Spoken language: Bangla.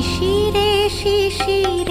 শিশিরে শিশিরে